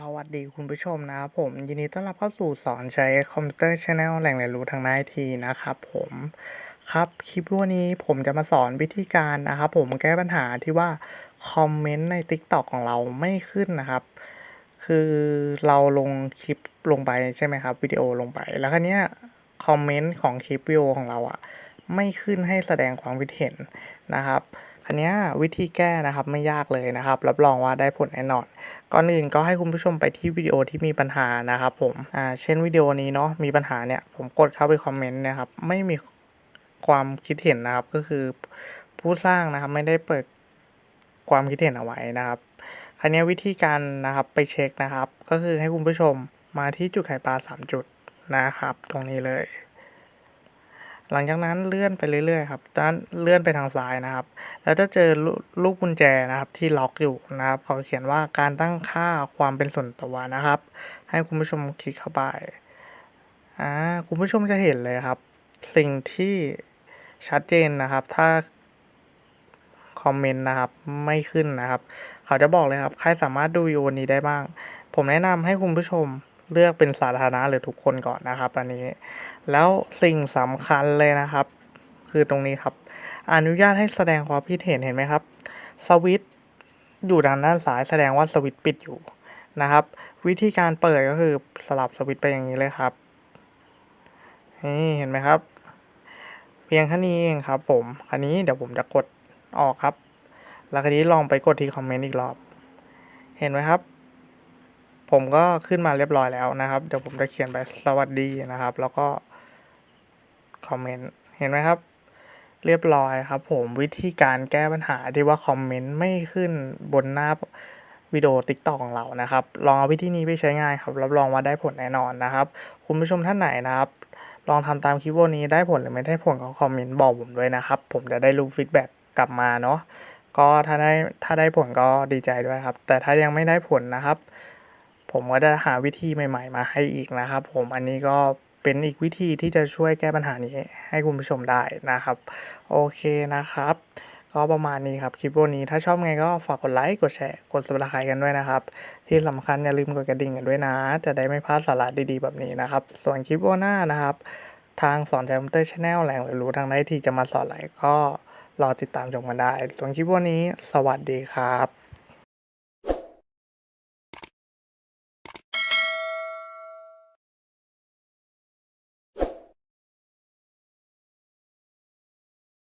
สวัสดีคุณผู้ชมนะครับผม ยินดีต้อนรับเข้าสู่สอนใช้คอมพิวเตอร์ช n แนลแหล่งเรียนรู้ทางด้านไอทีนะครับผมครับคลิปวันนี้ผมจะมาสอนวิธีการนะครับผมแก้ปัญหาที่ว่าคอมเมนต์ใน TikTok ของเราไม่ขึ้นนะครับ คือเราลงคลิปลงไปใช่ไหมครับวิดีโอลงไป แล้วคราวเนี้ยคอมเมนต์ของคลิปวิดีโอของเราอะไม่ขึ้นให้แสดงความคิดเห็นนะครับ คันนี้วิธีแก้นะครับไม่ยากเลยนะครับรับรองว่าได้ผลแน่นอน ก่อนอื่นก็ให้คุณผู้ชมไปที่วิดีโอที่มีปัญหานะครับผมอ่าเช่นวิดีโอนี้เนาะมีปัญหาเนี่ยผมกดเข้าไปคอมเมนต์นะครับไม่มีความคิดเห็นนะครับก็คือผู้สร้างนะครับไม่ได้เปิดความคิดเห็นเอาไว้นะครับคราวนี้วิธีการนะครับไปเช็คนะครับ ก็คือให้คุณผู้ชมมาที่จุดไข่ปลา 3 จุดนะครับ ตรงนี้เลย หลังจากนั้นเลื่อนไปเรื่อยๆครับด้านเลื่อนไปทางซ้ายนะครับ แล้วจะเจอลูลูกกุญแจนะครับที่ล็อกอยู่นะครับ เขาเขียนว่าการตั้งค่าความเป็นส่วนตัวนะครับ ให้คุณผู้ชมคลิกเข้าไปอ่าคุณผู้ชมจะเห็นเลยครับ สิ่งที่ชัดเจนนะครับ ถ้าคอมเมนต์นะครับไม่ขึ้นนะครับ เขาจะบอกเลยครับ ใครสามารถดูวิดีโอนี้ได้บ้าง ผมแนะนำให้คุณผู้ชม เลือกเป็นสาธารณะหรือทุกคนก่อนนะครับ อันนี้ แล้วสิ่งสำคัญเลยนะครับ คือตรงนี้ครับ อนุญาตให้แสดงความคิดเห็นเห็นไหมครับ สวิตอยู่ทางด้านซ้ายแสดงว่าสวิตปิดอยู่นะครับ วิธีการเปิดก็คือสลับสวิตไปอย่างนี้เลยครับนี่เห็นไหมครับ เพียงแค่นี้เองครับ ผมคันนี้เดี๋ยวผมจะกดออกครับ แล้วคันนี้ลองไปกดที่คอมเมนต์อีกรอบ เห็นไหมครับ ผมก็ขึ้นมาเรียบร้อยแล้วนะครับ เดี๋ยวผมจะเขียนไปสวัสดีนะครับ แล้วก็คอมเมนต์เห็นไหมครับ เรียบร้อยครับ ผมวิธีการแก้ปัญหาที่ว่าคอมเมนต์ไม่ขึ้นบนหน้าวิดีโอ TikTok ของเรานะครับ ลองเอาวิธีนี้ไปใช้งานครับ รับรองว่าได้ผลแน่นอนนะครับ คุณผู้ชมท่านไหนนะครับ ลองทำตามคลิปวันนี้ได้ผลหรือไม่ได้ผลก็คอมเมนต์บอกผมด้วยนะครับ ผมจะได้รู้ฟีดแบ็กกลับมาเนาะก็ถ้าได้ถ้าได้ผลก็ดีใจด้วยครับ แต่ถ้ายังไม่ได้ผลนะครับ ผมก็จะหาวิธีใหม่ ๆ มาให้อีกนะครับ ผมอันนี้ก็เป็นอีกวิธีที่จะช่วยแก้ปัญหานี้ให้คุณผู้ชมได้นะครับ โอเคนะครับ ก็ประมาณนี้ครับคลิปวันนี้ถ้าชอบไงก็ฝากกดไลค์กดแชร์กด subscribe กันด้วยนะครับ ที่สำคัญอย่าลืมกดกระดิ่งกันด้วยนะ จะได้ไม่พลาดสาระดีๆแบบนี้นะครับ ส่วนคลิปวันหน้านะครับ ทางสอนใจคอมพิวเตอร์ชาแนลแหล่งเรียนรู้ทางไอทีจะมาสอนอะไรก็รอติดตามชมกันได้ ส่วนคลิปวันนี้ สวัสดีครับ